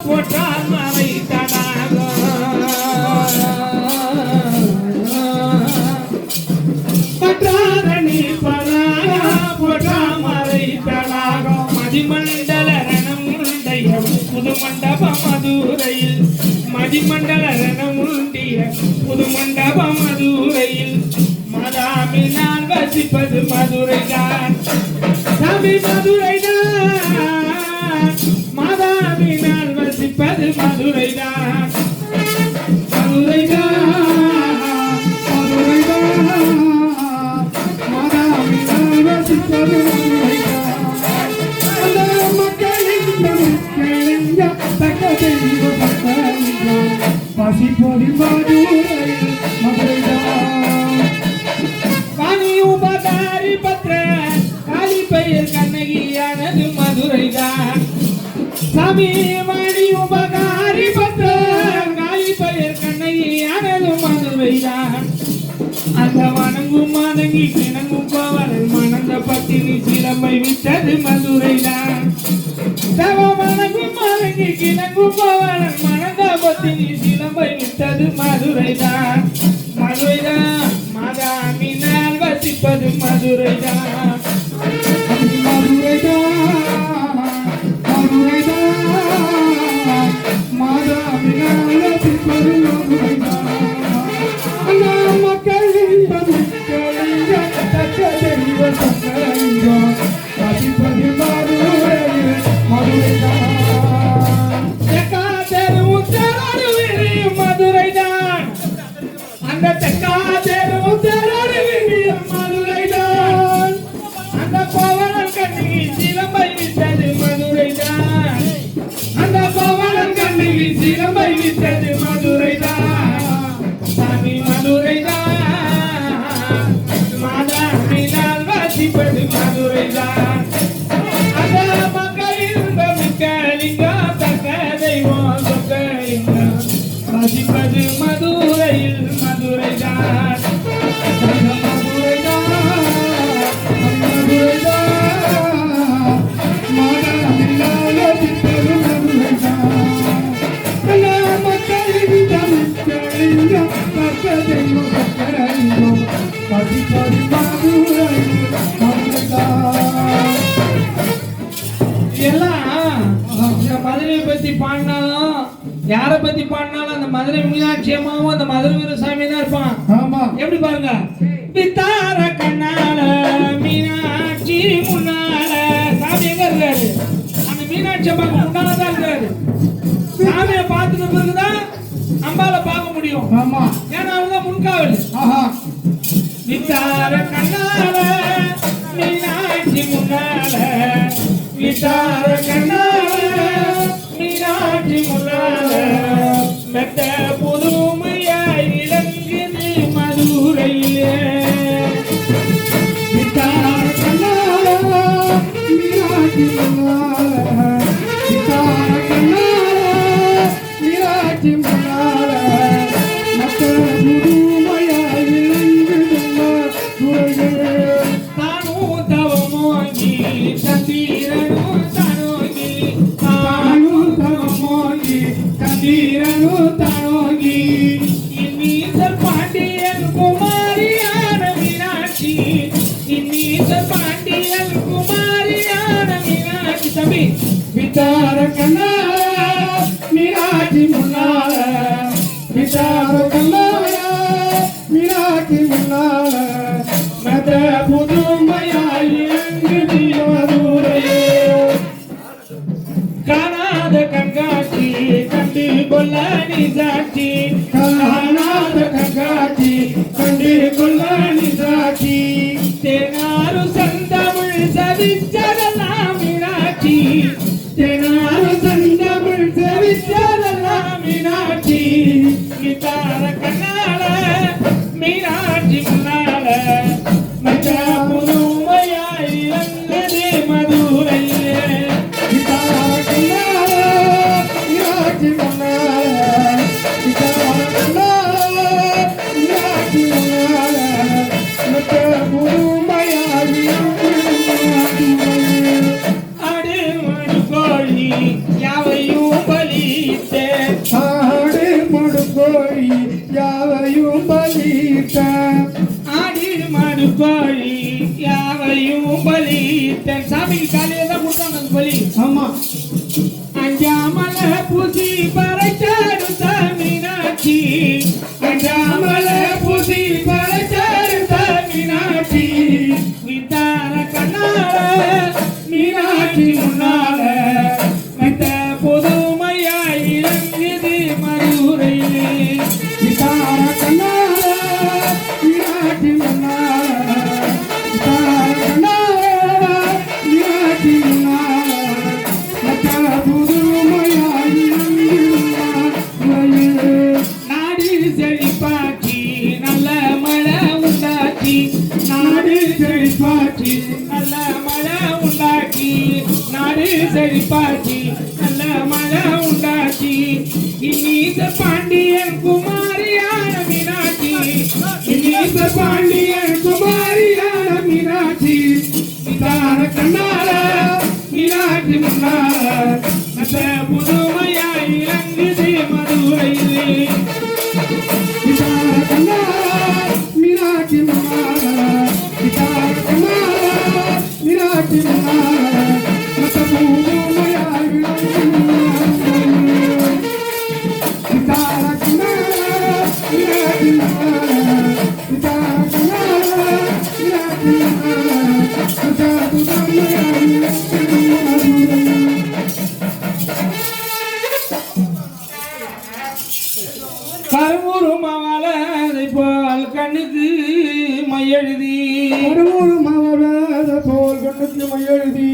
போற்றால் மறை பற்றாரணி பராயா போற்றால் மறை தடாகம். மதிமண்டல ரணமுண்டைய புது மண்டப மதுரையில் மதிமண்டல ரணமுண்டிய புது மண்டப மதுரையில் வசிப்பது பெயர் கண்ணகியானது மதுரைதான் சாமி இணங்கும் வணங்கும் இணங்கும் கிணங்கும் மணந்த பத்தினி சிலம்பை விட்டது மதுரைதான். தவ வணங்கும் மதங்கி கிணங்கும் பவரல் மணந்த பத்தினி சிலம்பை விட்டது மதுரைதான். மதுரைதான் மாதாமினால் வசிப்பது மதுரைதான். தெக்காதேரு வாசிப்பது மதுரையில் மதுரைதான். எல்லாம் இந்த மதுரையை பத்தி பாடினா யாரை பத்தி பாடினாலும் அந்த மதுரை மீனாட்சி அம்மாவும் அந்த மதுரை வீரசாமி தான் இருப்பான். ஆமா. எப்படி பாருங்க? வித்தார கண்ணால மீனாட்சி முன்னால. சாமி எங்க இருக்காரு? அந்த மீனாட்சி அம்மாக்கு முன்னால தான் இருக்காரு. சாமியை பார்த்துட்டு பிறகுதான் அம்பால பார்க்க முடியும். ஆமா. ஏன்னா அவங்க முன்காவல். ஆஹா. வித்தார கண்ணால மீனாட்சி முன்னால. வித்தார கண்ணால முன்னால மெத்த புதுமையாய் இளங்குது மதுரையிலே கண்ணால தனோங்கி. இன்னீசர் பாண்டியன் குமாரியான மீனாட்சி. இன்னீசர் பாண்டியன் குமாரியான மீனாட்சி தம்பி. விசார கண்ணா மீனாட்சி முன்னால விசார கண்ணா மீனாட்சி முன்னால மத புதுமையாய் எங்கு தீவதூரையே காணாத கண்காட்சி కొల్లని సాక్షి కళానాథక కాచి కండిరి కొల్లని సాక్షి తెనారు సంతముల్ సవిచ్చర నామినాచి கோழி யாவையும் பலி தன் சாமிக்கு காலையில தான் கொடுத்தாங்க பலி. ஆமா. அஞ்சாமல பூசி செழிப்பாக்கி நல்ல மழை உண்டாக்கி நாடு செழிப்பாக்கி நல்ல மழை உண்டாக்கி நாடு செழிப்பாக்கி நல்ல மழை உண்டாக்கி. இன்னித பாண்டியன் குமாரியான மீனாட்சி இன்னித பாண்டியன் குமாரியான மீனாட்சி இதான கண்ணால மீனாட்சி முன்னால மற்ற புதுமையாய் போல் கண்ணுக்கு மையெழுதி